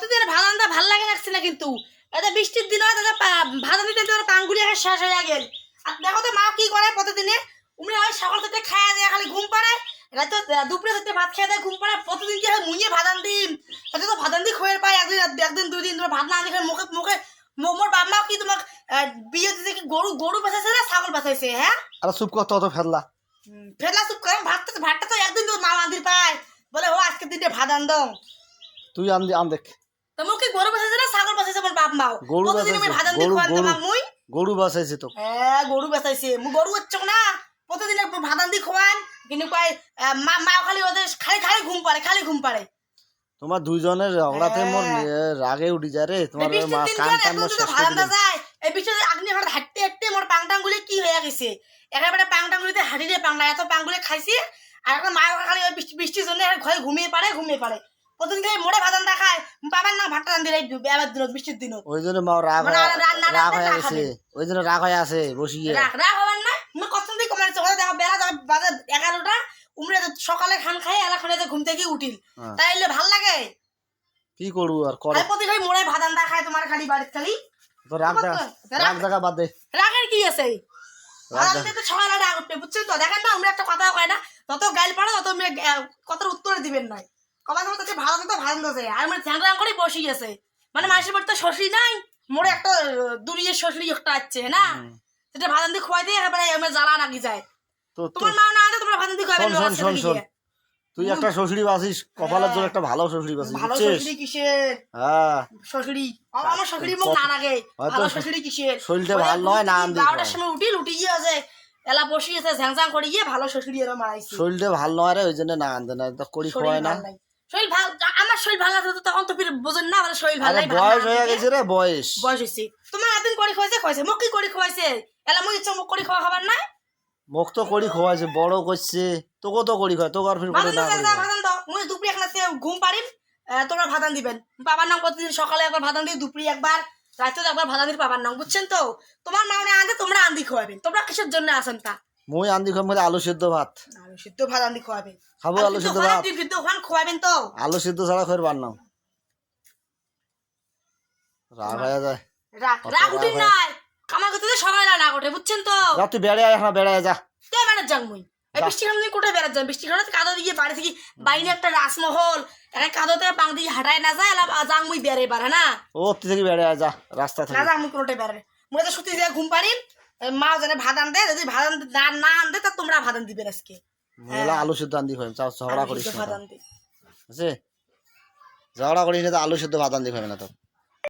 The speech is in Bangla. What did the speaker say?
প্রতিদিন ভাত আনতে ভালো লাগে লাগছে না কিন্তু। এটা বৃষ্টির দিন হয় তাদের ভাত আনতে তোমার পাঙ্গুলি এখন শেষ হয়ে গেল। আর দেখো তো মা কি করে প্রতিদিনে? উনি হয় সকাল থেকে খাওয়া দেয় খালি ঘুম পাড়ায়। রাতে দুপুরে থেকে ভাত খেয়ে দেয় ঘুম পাড়ায়। প্রতিদিন হয় মুইয়ে ভাত আনদিম তাতে তো ভাত আনতে খোয়ের পায় একদিন একদিন দুই দিন তোমার ভাত না আনতে মুখে মুখে মো- মোর বাপ মাও কি তোমার বিয়ে দিতে কি গরু গরু বেঁচেছে না ছাগল বেঁচেছে হ্যাঁ? আরে চুপ কর তো ফেললা ফেলা চুপ করে ভাতটা ভাতটা তো একদিন তো মা আনতে পায়। বলে ও আজকে দিনটা ভাত আনদম তুই আন আন দেখ তো মুখে গরু বেঁচেছে না ছাগল বেঁচেছে আমার বাপ মাও গরু প্রতিদিন আমি আনতে গরু- খোয়ান গরু। মুই গরু বাসাইছে তো। হ্যাঁ গরু বেঁচাইছে। মু গরু হচ্ছে না। প্রতিদিন একটু ভাত আনতে খোয়ান। কিন্তু কয় মা মা খালি ওদের খালি খালি ঘুম পাড়ে খালি ঘুম পাড়ে। তোমার দুইজনের ঝগড়াতে মোর হ্যাঁ। রাগে উঠি যায় রে। তোমার মা কান কেন মোর শেষ করে দিল। এই বৃষ্টিতে আগনি হঠাৎ হাঁটতে হাঁটতে মোর পাংটাংগুলি কি হয়ে গেছে? একেবারে পাংটাংগুলিতে হাঁটি দিয়ে পাংলা এত পাংগুলি খাইছি আর এখন মা খালি ওই বৃষ্টির জন্য ঘরে ঘুমিয়ে পারে ঘুমিয়ে পারে প্রতিদিন খালি মোড়ে ভাত আনতে খায়। রান্ধি এই বৃষ্টির দিনত ওই জন্য মা রাগ মানে রাগ হয়ে আছে ওই জন্য রাগ হয়ে আছে বসিয়ে। রাখ হবার না কত দিন দেখো বেলা বাজে এগারোটা উমরে সকালে খান খাই খানে ঘুম থেকে উঠিল। হ্যাঁ। তাইলে ভালো লাগে? কি করব আর করে। প্রতি মোড়ে ভাত আন্দা খায় তোমার খালি বাড়ির খালি। তো রাগ রাগ- রাগ দেখা বাদ দে। রাগের কি আছে? রাগ সকালে রাগ উঠবে বুঝছেন তো? দেখেন না আমরা একটা কথা কয় না তত গাইল পাড়ো তত কথার উত্তর দিবেন নাই তাকে ভালো তো ভালো আর মানে করে আছে। মানে মাসের বাড়িতে নাই মোড়ে একটা একটা আছে না? সেটা খোয়াই দিয়ে একেবারে আমার জ্বালা নাকি যায়। তোমার মা না আছে তোমরা খাবে শোন শোন তুই একটা শ্বশুরি বাসিস কপালের জন্য একটা ভালো শ্বশুরি বাসিস ভালো শ্বশুরি কিসের? হ্যাঁ। শ্বশুরি আমার শ্বশুরি মুখ না লাগে ভালো শ্বশুরি কিসের? শরীরটা ভালো নয়, না বারোটার সময় উঠি উঠি গিয়ে আছে এলা বসি আছে ঝ্যাং ঝ্যাং করে গিয়ে ভালো শ্বশুরি এরা মারাইছে। শরীরটা ভালো নয় রে ওই জন্য না আনতে না তো করি খোয়ায় না। ভালো। শরীর ভালো আমার শরীর ভালো আছে তো তখন তো বোঝেন না আমার শরীর ভালো বয়স হয়ে গেছে রে বয়স। বয়স হয়েছে তোমার এতদিন করে খাইছে খাইছে মুখ কি করে খাইছে এলা মুখ ইচ্ছা মুখ করে খাওয়া খাবার না মুখ তো করি বড় করছে। তোকে তো করি তোকে আর ফির করে না। দাও। ভাতান মুই দুপুরে এখন ঘুম পারিম তোমরা ভাতান দিবেন। বাবার নাম প্রতিদিন সকালে একবার ভাতান দিই দুপুরে একবার রাতে একবার ভাতান দিই বাবার নাম। বুঝছেন তো? তোমার মা মানে আনতে তোমরা আন্দি খাওয়াবেন তোমরা কিসের জন্য আসেন তা? মুই আন্দি খাম আলু সিদ্ধ ভাত। আলু সিদ্ধ ভাত আন্দি খাব আলু সিদ্ধ ভাত সিদ্ধ ওখানে তো। আলু সিদ্ধ ছাড়া খয়ের বান্নাম রাগ হয়ে যায়। রাগ রাগ নাই। সকালে রাগ ওঠে বুঝছেন তো? যা তুই বেড়ে আয় এখন বেড়ে যা। বেড়ার যান মুই। এই বৃষ্টি খানে কোথায় বেড়ার যান বৃষ্টি খানে কাদো দিয়ে বাড়ি থেকে বাইরে একটা রাসমহল একটা কাদোতে পাং দিয়ে হাঁটায় না যায় এলা যাং মুই বেড়ে পারে না? ও তুই থেকে বেড়ে আয় যা। রাস্তা না থেকে। যাং মুই কোনোটাই বেড়ে মুই তো সুতি দিয়ে ঘুম পারিম মা জানে ভাত আনতে যদি ভাত আনতে না আনতে তা তোমরা ভাত আন দিবে আজকে। আলু সিদ্ধ আনতে খাইম চাও ঝগড়া করিস না। আনতে। বুঝছে ঝগড়া করিস না তো আলু সিদ্ধ ভাত আন্দি খাইবে না তো।